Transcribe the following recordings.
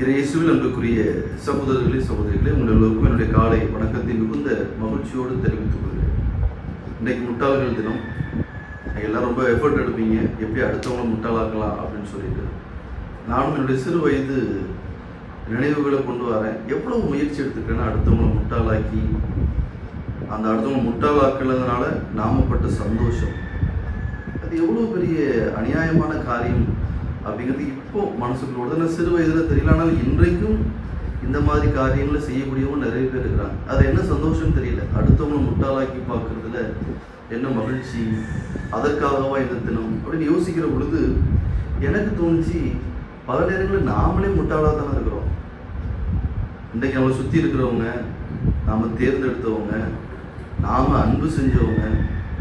இயேசுவில் அன்புக்குரிய சகோதரர்களே சகோதரிகளே உங்கள் எல்லோருக்கும் என்னுடைய காலை வணக்கத்தை மிகுந்த மகிழ்ச்சியோடு தெரிவித்துக் கொள்கிறேன். இன்றைக்கு முட்டாள்கள் தினம். எல்லாம் ரொம்ப எஃபர்ட் எடுப்பீங்க. எப்படி அடுத்தவங்களை முட்டாளாக்கலாம் அப்படின்னு சொல்லிட்டு. நானும் என்னுடைய சிறு வயது நினைவுகளை கொண்டு வரேன். எவ்வளவு முயற்சி எடுத்துக்கிறேன்னா அடுத்தவங்களை முட்டாளாக்கி அந்த அடுத்தவங்களை முட்டாளாக்குனதுனால நாமப்பட்ட சந்தோஷம். அது எவ்வளோ பெரிய அநியாயமான காரியம். அப்படிங்கிறது இப்போ மனசுக்குள்ள உடனே நான் சிறு வயதில் தெரியல ஆனால் இன்றைக்கும் இந்த மாதிரி காரியங்களை செய்யக்கூடியவங்க நிறைய பேர் இருக்கிறாங்க. அது என்ன சந்தோஷம் தெரியல. அடுத்தவங்களை முட்டாளாக்கி பார்க்குறதுல என்ன மகிழ்ச்சி? அதற்காகவா இந்த தினம்? அப்படின்னு யோசிக்கிற பொழுது எனக்கு தோணுச்சு பல நேரங்களில் நாமளே முட்டாளாக தானே இருக்கிறோம். இன்றைக்கு நம்மளை சுற்றி இருக்கிறவங்க நாம் தேர்ந்தெடுத்தவங்க நாம் அன்பு செஞ்சவங்க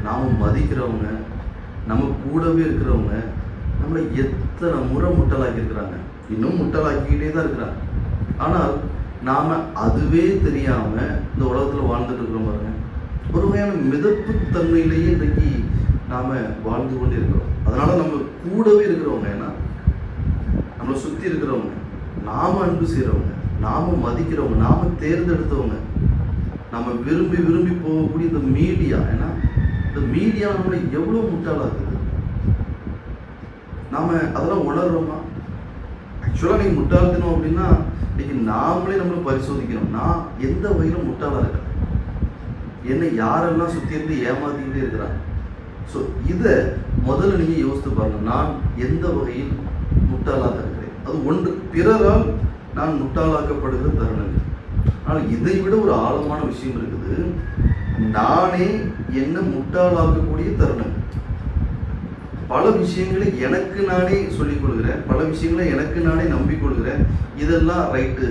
நாம் மதிக்கிறவங்க நம்ம கூடவே இருக்கிறவங்க நம்மளை எத்தனை முறை முட்டலாக்கி இருக்கிறாங்க இன்னும் முட்டலாக்கிக்கிட்டே தான் இருக்கிறாங்க. ஆனால் நாம் அதுவே தெரியாமல் இந்த உலகத்தில் வாழ்ந்துட்டு இருக்கிறோம் பாருங்க. ஒரு வகையான மிதப்பு தன்மையிலேயே இன்றைக்கு நாம் வாழ்ந்து கொண்டே இருக்கிறோம் அதனால் நம்ம கூடவே இருக்கிறவங்க ஏன்னா நம்மளை சுற்றி இருக்கிறவங்க நாம் அன்பு செய்கிறவங்க நாம் மதிக்கிறவங்க நாம் தேர்ந்தெடுத்தவங்க நம்ம விரும்பி விரும்பி போகக்கூடிய இந்த மீடியா ஏன்னா இந்த மீடியா நம்மளை எவ்வளோ முட்டாளாக்குது? நாம் அதெல்லாம் உணர்றோமா? ஆக்சுவலாக நீங்கள் முட்டாள்தணும் அப்படின்னா இன்னைக்கு நாமளே நம்மளை பரிசோதிக்கணும் நான் எந்த வகையிலும் முட்டாளாக இருக்கிறேன் என்னை யாரெல்லாம் சுற்றி இருந்து ஏமாத்திக்கிட்டே இருக்கிறான் ஸோ இதை முதல்ல நீங்கள் யோசித்து பாருங்கள் நான் எந்த வகையில் முட்டாளாக இருக்கிறேன்? அது ஒன்று. பிறரால் நான் முட்டாளாக்கப்படுகிற தருணங்கள். ஆனால் இதை விட ஒரு ஆழமான விஷயம் இருக்குது. நானே என்ன முட்டாளாக்கக்கூடிய தருணங்கள். பல விஷயங்களை எனக்கு நானே சொல்லிக் கொள்கிறேன். பல விஷயங்களை எனக்கு நானே நம்பிக்கொள்கிறேன் இதெல்லாம் ரைட்டு.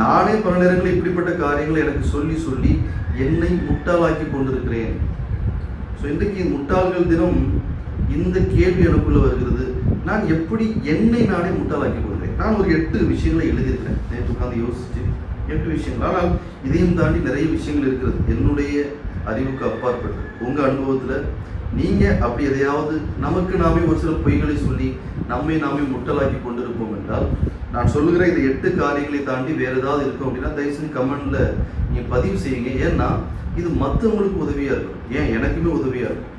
நானே பல நேரங்களில் இப்படிப்பட்ட காரியங்களை எனக்கு சொல்லி சொல்லி என்னை முட்டாளாக்கி கொண்டிருக்கிறேன். ஸோ இன்றைக்கு முட்டாள்கள் தினம் இந்த கேள்வி எனக்குள்ள வருகிறது. நான் எப்படி என்னை நானே முட்டாளாக்கி கொள்கிறேன்? நான் ஒரு எட்டு விஷயங்களை எழுதியிருக்கிறேன். நேற்று உட்காந்து யோசிச்சு எட்டு விஷயங்கள். ஆனால் இதையும் தாண்டி நிறைய விஷயங்கள் இருக்கிறது. என்னுடைய அறிவுக்கு அப்பாற்பட்டு உங்கள் அனுபவத்தில் நீங்கள் அப்படி எதையாவது நமக்கு நாமே ஒரு சில பொய்களை சொல்லி நம்மை நாமே முட்டலாக்கி கொண்டிருப்போம் என்றால் நான் சொல்லுகிற இந்த எட்டு காரியங்களை தாண்டி வேறு ஏதாவது இருக்கும் அப்படின்னா தயவுசெய்து கமெண்டில் நீங்கள் பதிவு செய்யுங்க. ஏன்னா இது மற்றவங்களுக்கு உதவியாக இருக்கும். ஏன்? எனக்குமே உதவியாக இருக்கும்.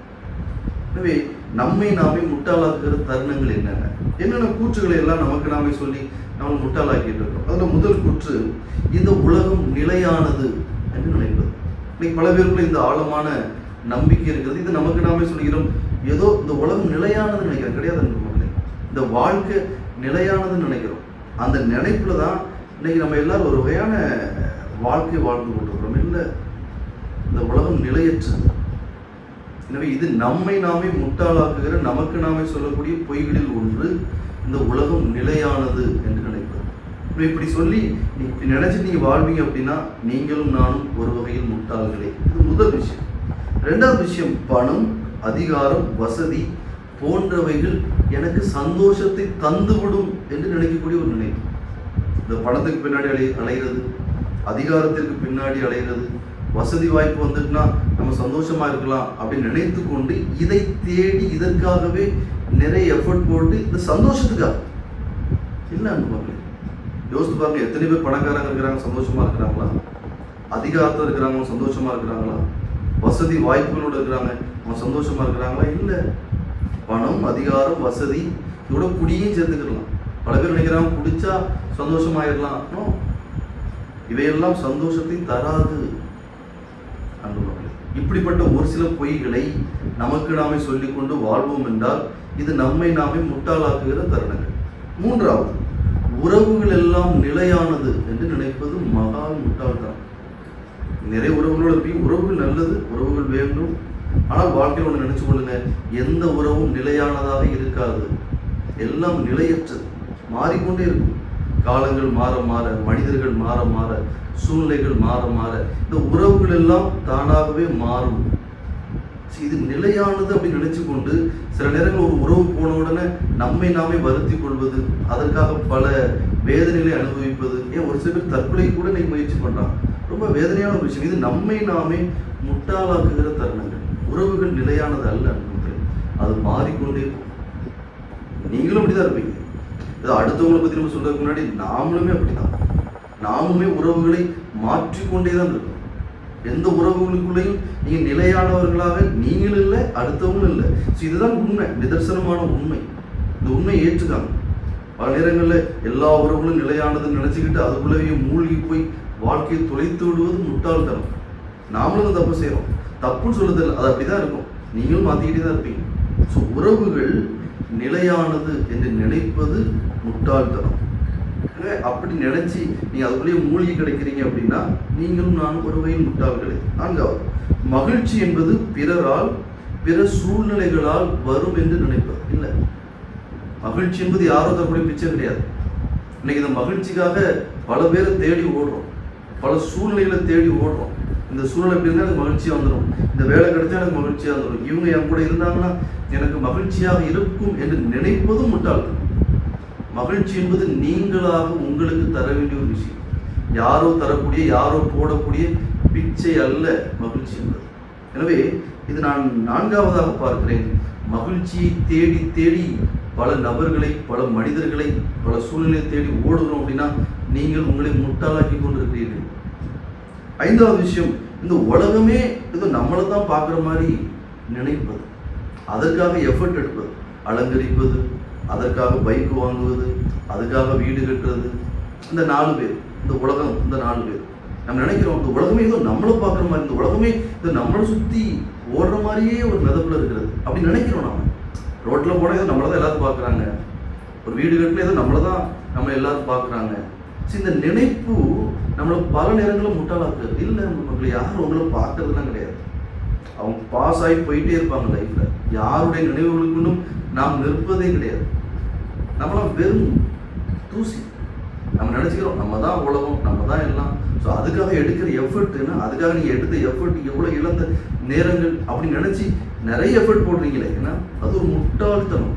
எனவே நம்மை நாமே முட்டாளாக்குகிற தருணங்கள் என்னென்ன? என்னென்ன கூற்றுகளை எல்லாம் நமக்கு நாமே சொல்லி நம்ம முட்டாளாக்கிட்டு இருக்கோம்? அதில் முதல் கூற்று இந்த உலகம் நிலையானது என்று நினைப்பது. இன்னைக்கு பல பேருக்குள்ள இந்த ஆழமான நம்பிக்கை இருக்கிறது. இது நமக்கு நாமே சொல்லுகிறோம் ஏதோ இந்த உலகம் நிலையானதுன்னு நினைக்கிறேன் கிடையாது இந்த வாழ்க்கை நிலையானதுன்னு நினைக்கிறோம். அந்த நினைப்புல தான் இன்னைக்கு நம்ம எல்லாரும் ஒரு வகையான வாழ்க்கை வாழ்ந்து கொண்டிருக்கிறோம். இல்லை இந்த உலகம் நிலையற்றது. எனவே இது நம்மை நாமே முட்டாளாக்குகிற நமக்கு நாமே சொல்லக்கூடிய பொய்களில் ஒன்று இந்த உலகம் நிலையானது என்று நினைப்பது. இப்படி சொல்லி நீ இப்படி நினைச்சு நீங்க வாழ்வீங்க அப்படின்னா நீங்களும் நானும் ஒரு வகையில் முட்டாள்களே. இது முதல் விஷயம். ரெண்டாவது விஷயம் பணம் அதிகாரம் வசதி போன்றவைகள் எனக்கு சந்தோஷத்தை தந்துவிடும் என்று நினைக்கக்கூடிய ஒரு நினைப்பு இந்த பணத்துக்கு பின்னாடி அலை அலைகிறது அதிகாரத்திற்கு பின்னாடி அலைகிறது வசதி வாய்ப்பு வந்துட்டுனா நம்ம சந்தோஷமா இருக்கலாம் அப்படின்னு நினைத்து கொண்டு இதை தேடி இதற்காகவே நிறைய எஃபர்ட் போட்டு இந்த சந்தோஷத்துக்காக. இல்லை அன்பு யோசித்து பாருங்க எத்தனை பேர் பணக்காரங்க இருக்கிறாங்க சந்தோஷமா இருக்கிறாங்களா? அதிகாரத்தில் இருக்கிறாங்க சந்தோஷமா இருக்கிறாங்களா? வசதி வாய்ப்புகளோடு இருக்கிறாங்க அவங்க சந்தோஷமா இருக்கிறாங்களா? இல்லை. பணம் அதிகாரம் வசதி இதோட குடியும் சேர்த்துக்கலாம் பல பேர் நினைக்கிறாங்க குடிச்சா சந்தோஷமாயிடலாம் இவையெல்லாம் சந்தோஷத்தை தராது. இப்படிப்பட்ட ஒரு சில பொய்களை நமக்கு நாமே சொல்லிக்கொண்டு வாழ்வோம் என்றால் இது நம்மை நாமே முட்டாளாக்குகிற தருணங்கள். மூன்றாவது உறவுகள் எல்லாம் நிலையானது என்று நினைப்பது மகா முட்டாள்தான் நிறைய உறவுகளோட போய் உறவுகள் நல்லது உறவுகள் வேண்டும் ஆனால் வாழ்க்கையில் ஒன்று நினச்சி கொள்ளுங்க எந்த உறவும் நிலையானதாக இருக்காது. எல்லாம் நிலையற்றது மாறிக்கொண்டே இருக்கும். காலங்கள் மாற மாற மனிதர்கள் மாற மாற சூழ்நிலைகள் மாற மாற இந்த உறவுகள் எல்லாம் தானாகவே மாறும். இது நிலையானது அப்படின்னு நினைச்சு கொண்டு சில நேரங்கள் ஒரு உறவு போன உடனே நம்மை நாமே வருத்தி கொள்வது அதற்காக பல வேதனைகளை அனுபவிப்பது. ஏன் ஒரு சில பேர் தற்கொலை கூட இன்னைக்கு முயற்சி பண்ணுறான் ரொம்ப வேதனையான ஒரு விஷயம். இது நம்மை நாமே முட்டாளாக்குகிற தருணங்கள். உறவுகள் நிலையானது அல்ல அது மாறிக்கொண்டே இருக்கும். நீங்களும் அப்படிதான் இருப்பீங்க. ஏதோ அடுத்தவங்களை பற்றி நம்ம சொல்றதுக்கு முன்னாடி நாமளுமே அப்படிதான் நாமுமே உறவுகளை மாற்றிக்கொண்டே தான் இருக்கோம். எந்த உறவுகளுக்குள்ளேயும் நீங்கள் நிலையானவர்களாக நீங்களும் இல்லை அடுத்தவங்களும் இல்லை. ஸோ இதுதான் உண்மை நிதர்சனமான உண்மை. இந்த உண்மையை ஏற்றுக்காங்க பல நேரங்களில் எல்லா உறவுகளும் நிலையானதுன்னு நினச்சிக்கிட்டு அதுக்குள்ளேயே மூழ்கி போய் வாழ்க்கையை தொலைத்து விடுவது முட்டாள்தனம். நாமளும் தான் தப்பு செய்கிறோம் தப்புன்னு சொல்லுறது இல்லை அது அப்படிதான் இருக்கும். நீங்களும் மாற்றிக்கிட்டே தான் இருப்பீங்க. ஸோ உறவுகள் நிலையானது என்று நினைப்பது முட்டாள்தனம். எனவே அப்படி நினைச்சி நீங்க அதுக்குள்ளேயே மூழ்கி கிடைக்கிறீங்க அப்படின்னா நீங்களும் நானும் ஒரு வகையில் முட்டாள்களே. நான்காவது மகிழ்ச்சி என்பது பிறரால் பிற சூழ்நிலைகளால் வரும் என்று நினைப்பது. இல்லை. மகிழ்ச்சி என்பது யாரோ தரக்கூடிய பிச்சை கிடையாது. இன்னைக்கு இந்த மகிழ்ச்சிக்காக பல பேரை தேடி ஓடுறோம். பல சூழ்நிலைகளை தேடி ஓடுறோம். இந்த சூழ்நிலை எப்படி இருந்தால் எனக்கு மகிழ்ச்சியாக வந்துடும் இந்த வேலை கிடைச்சா எனக்கு மகிழ்ச்சியாக வந்துடும் இவங்க என் கூட இருந்தாங்கன்னா எனக்கு மகிழ்ச்சியாக இருக்கும் என்று நினைப்பதும் முட்டாள்கள் மகிழ்ச்சி என்பது நீங்களாக உங்களுக்கு தர வேண்டிய ஒரு விஷயம். யாரோ தரக்கூடிய யாரோ போடக்கூடிய பிச்சை அல்ல மகிழ்ச்சி என்பது. எனவே இது நான் நான்காவதாக பார்க்கிறேன். மகிழ்ச்சியை தேடி தேடி பல நபர்களை பல மனிதர்களை பல சூழ்நிலையை தேடி ஓடுகிறோம் அப்படின்னா நீங்கள் உங்களை முட்டாளாக்கி கொண்டிருக்கிறீர்கள். ஐந்தாவது விஷயம் இந்த உலகமே இது நம்மளை தான் பார்க்குற மாதிரி நினைப்பது. அதற்காக எஃபர்ட் எடுப்பது. அலங்கரிப்பது அதற்காக பைக் வாங்குவது அதுக்காக வீடு கட்டுறது இந்த நாலு பேர் இந்த உலகம் இந்த நாலு பேர். நம்ம நினைக்கிறோம் இந்த உலகமே ஏதோ நம்மளை பார்க்குற மாதிரி இந்த உலகமே இந்த நம்மளை சுற்றி ஓடுற மாதிரியே ஒரு மிதப்பில் இருக்கிறது. அப்படி நினைக்கிறோம் நாம். ரோட்டில் போனால் ஏதோ நம்மளை தான் எல்லாரும் பார்க்குறாங்க. ஒரு வீடு கட்டின ஏதோ நம்மளை தான் நம்ம எல்லாரும் பார்க்குறாங்க. சரி இந்த நினைப்பு நம்மளை பல நேரங்களில் முட்டாளாக்குறது இல்லை நம்ம மக்களை யாரும் உங்களை பார்க்கறதுலாம் கிடையாது. அவங்க பாஸ் ஆகி போயிட்டே இருப்பாங்க லைஃப்பில் யாருடைய நினைவுகளுக்குன்னும் நாம் நிற்பதே கிடையாது. நம்மளாம் வெறும் தூசி. நம்ம நினச்சிக்கிறோம் நம்ம தான் உலகம் நம்ம தான் எல்லாம். ஸோ அதுக்காக எடுக்கிற எஃபர்ட்னா அதுக்காக நீங்கள் எடுத்த எஃபர்ட் எவ்வளோ இழந்த நேரங்கள் அப்படின்னு நினச்சி நிறைய எஃபர்ட் போடுறீங்களே. ஏன்னா அது ஒரு முட்டாள்தனம்.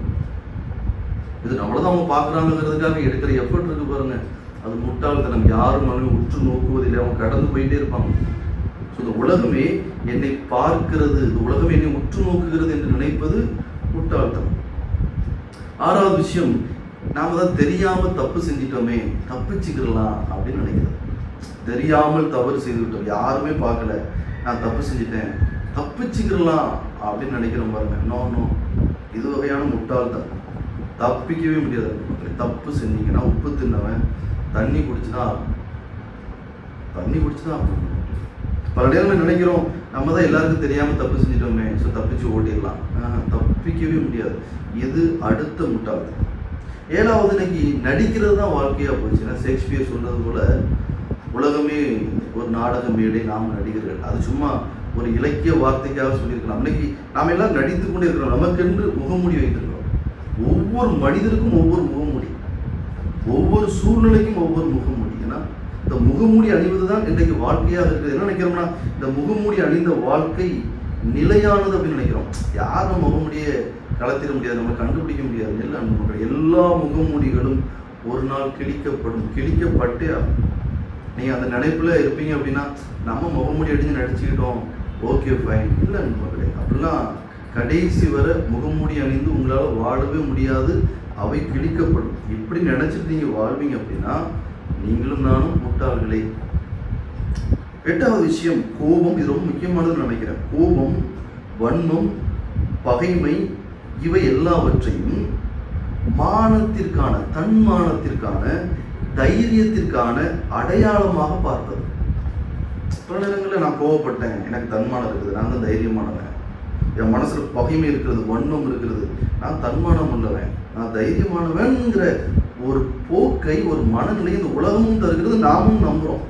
இது நம்மள தான் அவங்க பார்க்குறாங்கிறதுக்காக எடுக்கிற எஃபர்ட் இருக்கு பாருங்க. அது முட்டாள்தனம். யாரும் அவனை உற்று நோக்குவதில்லை. அவங்க கடந்து போயிட்டே இருப்பாங்க ஸோ இந்த உலகமே என்னை பார்க்கிறது இந்த உலகமே என்னை உற்று நோக்குகிறது என்று நினைப்பது முட்டாள்தனம். ஆறாவது விஷயம் நாம் தான் தெரியாமல் தப்பு செஞ்சிட்டோமே தப்பிச்சுக்கிடலாம் அப்படின்னு நினைக்கிறேன் தெரியாமல் தவறு செய்து விட்டோம் யாருமே பார்க்கல. நான் தப்பு செஞ்சிட்டேன். தப்பிச்சுக்கிடலாம் அப்படின்னு நினைக்கிறோம் பாருங்க. நோ நோ இது வகையான முட்டாள்தான் தப்பிக்கவே முடியாது தப்பு செஞ்சீங்கன்னா உப்பு தின்னவன் தண்ணி குடிச்சுதான் தண்ணி குடிச்சுதான் ஆகணும். பல நேரங்களில் நினைக்கிறோம் நம்ம தான் எல்லாருக்கும் தெரியாமல் தப்பு செஞ்சிட்டோமே ஸோ தப்பிச்சு ஓட்டிடலாம். தப்பிக்கவே முடியாது. இது அடுத்த முட்டாள்தான் ஏழாவது இன்னைக்கு நடிக்கிறது தான் வாழ்க்கையாக போச்சு. ஏன்னா ஷேக்ஸ்பியர் சொல்றது போல உலகமே ஒரு நாடக மேடை நாம் நடிகர்கள். அது சும்மா ஒரு இலக்கிய வார்த்தைக்காக சொல்லியிருக்கலாம். இன்னைக்கு நாம் எல்லாம் நடித்து கொண்டே இருக்கிறோம். நமக்கென்று முகமூடி வைத்திருக்கிறோம். ஒவ்வொரு மனிதருக்கும் ஒவ்வொரு முகமூடி. ஒவ்வொரு சூழ்நிலைக்கும் ஒவ்வொரு முகமூடி. இந்த முகமூடி அணிவது தான் இன்றைக்கு வாழ்க்கையாக இருக்குது. என்ன நினைக்கிறோம்னா இந்த முகமூடி அணிந்த வாழ்க்கை நிலையானது அப்படின்னு நினைக்கிறோம். யாரும் முகமூடியை கலத்திட முடியாது நம்ம கண்டுபிடிக்க முடியாது. இல்லை நம்ம எல்லா முகமூடிகளும் ஒரு நாள் கிழிக்கப்படும் கிழிக்கப்பட்டு நீங்கள் அந்த நினைப்பில் இருப்பீங்க அப்படின்னா நம்ம முகமூடி அடிஞ்சு நடிச்சுக்கிட்டோம் ஓகே ஃபைன் இல்லை நண்பர்களே அப்படிலாம் கடைசி வரை முகமூடி அணிந்து உங்களால் வாழவே முடியாது அவை கிழிக்கப்படும். இப்படி நினச்சிட்டு நீங்கள் வாழ்வீங்க அப்படின்னா நீங்களும் நானும் முட்டாள்களே. எட்டாவது விஷயம் கோபம் இது ரொம்ப முக்கியமானதுன்னு நினைக்கிறேன். கோபம் வன்மம் பகைமை இவை எல்லாவற்றையும் மானத்திற்கான தன்மானத்திற்கான தைரியத்திற்கான அடையாளமாக பார்ப்பது. பல நேரங்களில் நான் கோவப்பட்டேன். எனக்கு தன்மானம் இருக்குது. நான் தான் தைரியமானவன். என் மனசில் பகைமை இருக்கிறது வன்மம் இருக்கிறது. நான் தன்மானம் உள்ளவன். நான் தைரியமானவன்கிற ஒரு போக்கை ஒரு மனநிலையை இந்த உலகமும் தருகிறது நாமும் நம்புகிறோம்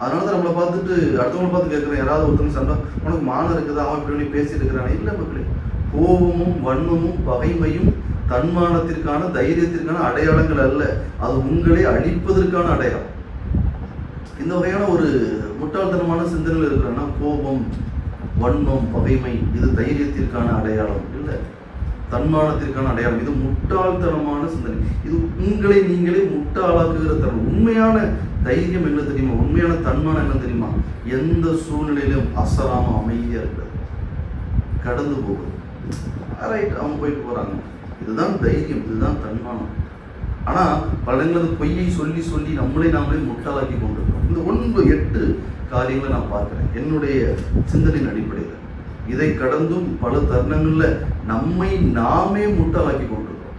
அதனால தான் நம்மளை பார்த்துட்டு அடுத்தவங்களை பார்த்து கேட்குறேன் யாராவது ஒருத்தவங்க சண்டை உனக்கு மானம் இருக்குது? அவன் இப்படி பண்ணி பேசிட்டு இருக்கிறானே. இல்லை மக்களே கோபமும் வன்மமும் பகைமையும் தன்மானத்திற்கான தைரியத்திற்கான அடையாளங்கள் அல்ல. அது உங்களை அழிப்பதற்கான அடையாளம். இந்த வகையான ஒரு முட்டாள்தனமான சிந்தனையில் இருக்கிறன்னா கோபம் வன்மம் பகைமை இது தைரியத்திற்கான அடையாளம். இல்லை. தன்மானத்திற்கான அடையாளம். இது முட்டாள்தனமான சிந்தனை. இது உங்களை நீங்களே முட்டாளாக்குகிற தரம் உண்மையான தைரியம் என்ன தெரியுமா? உண்மையான தன்மானம் என்ன தெரியுமா? எந்த சூழ்நிலையிலும் அசராம அமைதியா இருக்கிறது. கடந்து போகுது. ரைட் அவங்க போயிட்டு போறாங்க. இதுதான் தைரியம் இதுதான் தன்மானம். ஆனால் பழங்களது பொய்யை சொல்லி சொல்லி நம்மளே நாமளே முட்டாளாக்கி கொண்டிருக்கிறோம். இந்த ஒன்பது எட்டு காரியங்களை நான் பார்க்குறேன். என்னுடைய சிந்தனையின் அடிப்படையில். இதை கடந்தும் பல தருணங்களில் நம்மை நாமே முட்டாளாக்கி கொண்டிருக்கிறோம்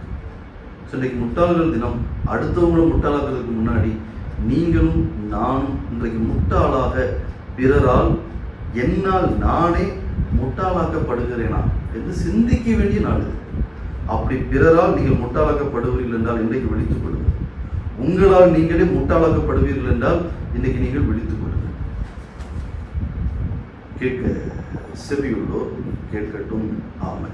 ஸோ இன்றைக்கு முட்டாள்கள் தினம் அடுத்தவங்களை முட்டாளாக்குறதுக்கு முன்னாடி நீங்களும் நானும் இன்றைக்கு முட்டாளாக பிறரால் என்னால் நானே முட்டாளாக்கப்படுகிறேனா? என்று சிந்திக்க வேண்டிய நாள் இது. அப்படி பிறரால் நீங்கள் முட்டாளாக்கப்படுவீர்கள் என்றால் இன்றைக்கு விழித்துக் கொள்ளுங்கள். உங்களால் நீங்களே முட்டாளாக்கப்படுவீர்கள் என்றால் இன்னைக்கு நீங்கள் விழித்துக் கொள்ளுங்கள். கேட்க செவியுள்ளோர் கேட்கட்டும். ஆமை